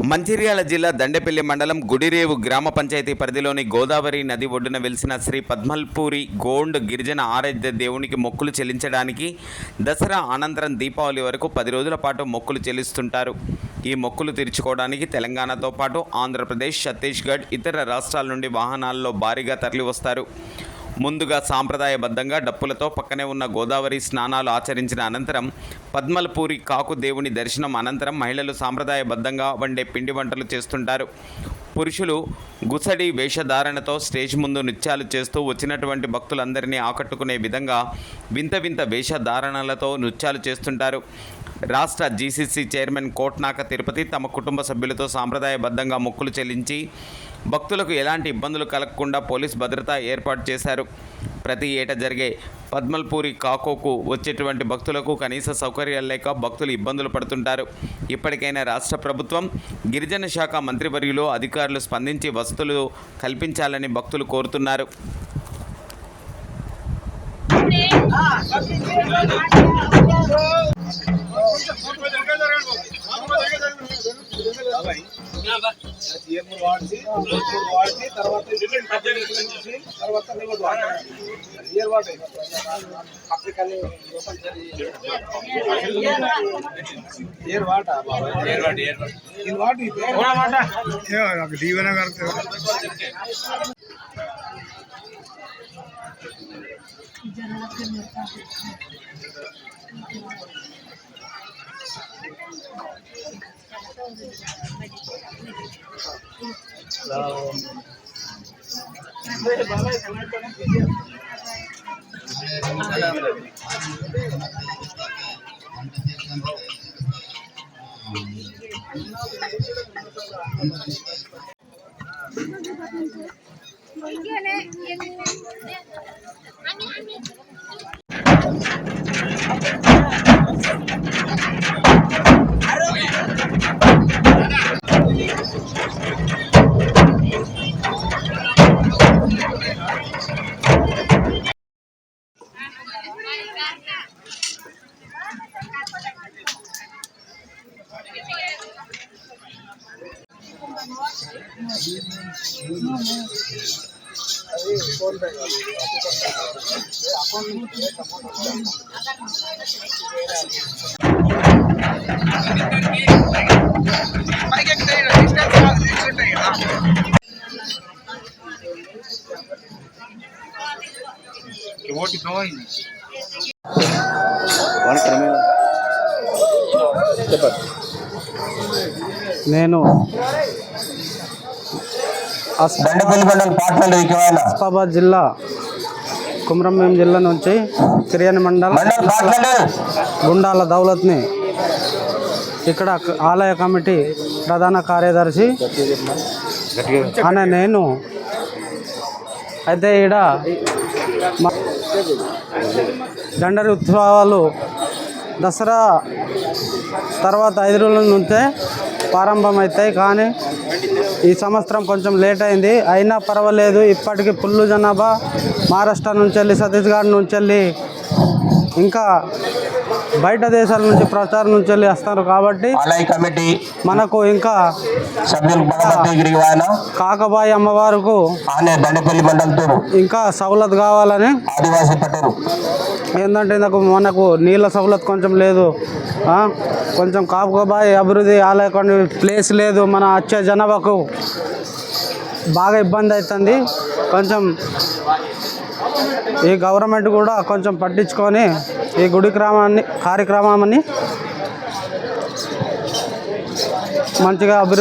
మంచిర్యాల జిల్లా దండేపల్లి మండలం గుడిరేవు గ్రామ పంచాయతీ పరిధిలోని గోదావరి నది ఒడ్డున వెలిసిన శ్రీ పద్మల్పూరి గోండ్ గిరిజన ఆరాధ్య దేవునికి మొక్కులు చెల్లించడానికి దసరా అనంతరం దీపావళి వరకు పది రోజుల పాటు మొక్కులు చెల్లిస్తుంటారు. ఈ మొక్కులు తీర్చుకోవడానికి తెలంగాణతో పాటు ఆంధ్రప్రదేశ్ ఛత్తీస్గఢ్ ఇతర రాష్ట్రాల నుండి వాహనాల్లో భారీగా తరలివస్తారు. ముందుగా సాంప్రదాయబద్ధంగా డప్పులతో పక్కనే ఉన్న గోదావరి స్నానాలు ఆచరించిన అనంతరం పద్మలపూరి కాకు దేవుని దర్శనం అనంతరం మహిళలు సాంప్రదాయబద్ధంగా వండే పిండి వంటలు చేస్తుంటారు. పురుషులు గుసడి వేషధారణతో స్టేజ్ ముందు నృత్యాలు చేస్తూ వచ్చినటువంటి భక్తులందరినీ ఆకట్టుకునే విధంగా వింత వింత వేషధారణలతో నృత్యాలు చేస్తుంటారు. రాష్ట్ర జీసీసీ చైర్మన్ కోట్నాక తిరుపతి తమ కుటుంబ సభ్యులతో సాంప్రదాయబద్ధంగా మొక్కులు చెల్లించి భక్తులకు ఎలాంటి ఇబ్బందులు కలగకుండా పోలీస్ భద్రత ఏర్పాటు చేశారు. ప్రతి ఏటా జరిగే పద్మల్పూరి కాకోకు వచ్చేటువంటి భక్తులకు కనీస సౌకర్యాలు లేక భక్తులు ఇబ్బందులు పడుతుంటారు. ఇప్పటికైనా రాష్ట్ర ప్రభుత్వం గిరిజన శాఖ మంత్రివర్యులు అధికారులు స్పందించి వసతులు కల్పించాలని భక్తులు కోరుతున్నారు. ఏపుడు వాడిసి ఏపుడు వాడిసి తర్వాత చూసి తర్వాత నిలబడి వాడాలి ఇయర్ వాడే పక్కకని ఇయర్ వాట ఇయర్ వాట ఇయర్ వాట ఇయర్ వాట ఇది దీవెన గారు ఫోన్ Ini అకౌంట్ నేను ఆసిఫాబాద్ జిల్లా కుమ్రంభీం జిల్లా నుంచి తిరియని మండలం గుండాల దౌలత్ని ఇక్కడ ఆలయ కమిటీ ప్రధాన కార్యదర్శి అనే నేను అయితే ఈడ దండరి ఉత్సవాలు దసరా తర్వాత ఐదు రోజుల నుంచే ప్రారంభమవుతాయి కానీ ఈ సంవత్సరం కొంచెం లేట్ అయింది. అయినా పర్వాలేదు. ఇప్పటికీ పుల్లు జనాభా. మహారాష్ట్ర నుంచి వెళ్ళి ఛత్తీస్గఢ్ నుంచి వెళ్ళి ఇంకా బయట దేశాల నుంచి ప్రచారం నుంచి వెళ్ళి వస్తారు కాబట్టి కమిటీ మనకు ఇంకా సభ్యులు కాకబాయి అమ్మవారికి ఆనే దండపల్లి మండలంతో ఇంకా సవలత్ కావాలని ఆదివాసీ పట్టరు ఏంటంటే నాకు మనకు నీళ్ళ సవలత్ కొంచెం లేదు? కొంచెం కాకబాయి అభివృద్ధి ఆలయ కొన్ని ప్లేస్ లేదు మన వచ్చే జనాభాకు బాగా ఇబ్బంది అవుతుంది కొంచెం ఈ గవర్నమెంట్ కూడా కొంచెం పట్టించుకొని ఈ గుడి క్రమాన్ని కార్యక్రమాన్ని మంచిగా అభివృద్ధి